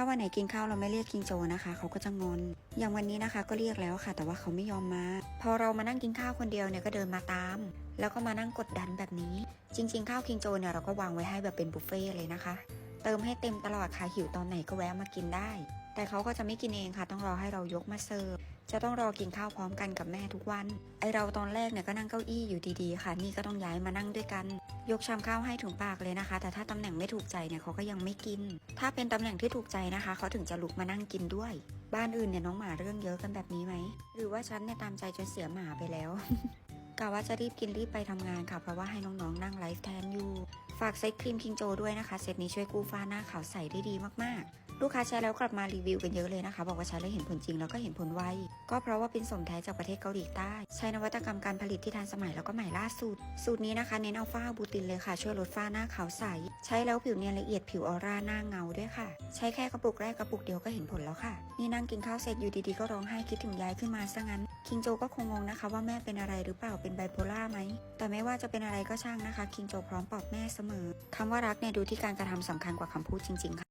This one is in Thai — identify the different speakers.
Speaker 1: าวันไหนกินข้าวเราไม่เรียกกิงโจนะคะ เขาก็จะงอน อย่างวันนี้นะคะ ก็เรียกแล้วค่ะ แต่ว่าเขาไม่ยอมมา พอเรามานั่งกินข้าวคนเดียวเนี่ยก็เดินมาตาม แล้วก็มานั่งกดดันแบบนี้ จริง ๆ ข้าวกิงโจเนี่ยเราก็วางไว้ให้แบบเป็นบุฟเฟ่เลยนะคะ เติมให้เต็มตลอดค่ะหิวตอนไหนก็แวะมากินได้ แต่เขาก็จะไม่กินเองค่ะ ต้องรอให้เรายกมาเสิร์ฟ จะต้องรอกินข้าวพร้อมกันกับแม่ทุกวัน ไอเราตอนแรกเนี่ยก็นั่งเก้าอี้อยู่ดีๆ ค่ะ นี่ก็ต้องย้ายมานั่งด้วยกัน ยกชามข้าวให้ถึงปากเลยนะคะ แต่ถ้าตำแหน่งไม่ถูกใจเนี่ยเขาก็ยังไม่กิน ถ้าเป็นตำแหน่งที่ถูกใจนะคะ เขาถึงจะลุกมานั่งกินด้วย บ้านอื่นเนี่ยน้องหมาเรื่องเยอะกันแบบนี้ไหม หรือว่าฉันเนี่ยตามใจจนเสียหมาไปแล้วกะว่าจะรีบกินรีบไปทำงานค่ะ เพราะว่าให้น้องๆ นั่งไลฟ์แทนอยู่ ฝากเซตครีมคิงโจด้วยนะคะ เซตนี้ช่วยกู้ฟ้าหน้าขาวใสได้ดีมากๆ ลูกค้าใช้แล้วกลับมารีวิวกันเยอะเลยนะคะ บอกว่าใช้แล้วเห็นผลจริงแล้วก็เห็นผลไว ก็เพราะว่าเป็นสมแท้จากประเทศเกาหลีใต้ ใช้นวัตกรรมการผลิตที่ทันสมัยแล้วก็ใหม่ล่าสุด สูตรนี้นะคะเน้นเอาฝ้าบูตินเลยค่ะ ช่วยลดฝ้าหน้าขาวใส ใช้แล้วผิวเนียนละเอียดผิวออร่าหน้าเงาด้วยค่ะ ใช้แค่กระปุกแรกกระปุกเดียวก็เห็นผลแล้วค่ะ นี่นั่งกินข้าวเสร็จอยู่ดีๆก็ร้องไห้คิดถึงยายขึ้นมาซะงั้น คิงโจก็คงงงนะคะ ว่าแม่เป็นอะไรหรือเปล่าเป็นไบโพล่าไหม แต่ไม่ว่าจะเป็นอะไรก็ช่างนะคะ คิงโจพร้อมปลอบแม่เสมอคำว่ารักเนี่ยดูที่การกระทำสำคัญกว่าคำพูดจริง ๆค่ะ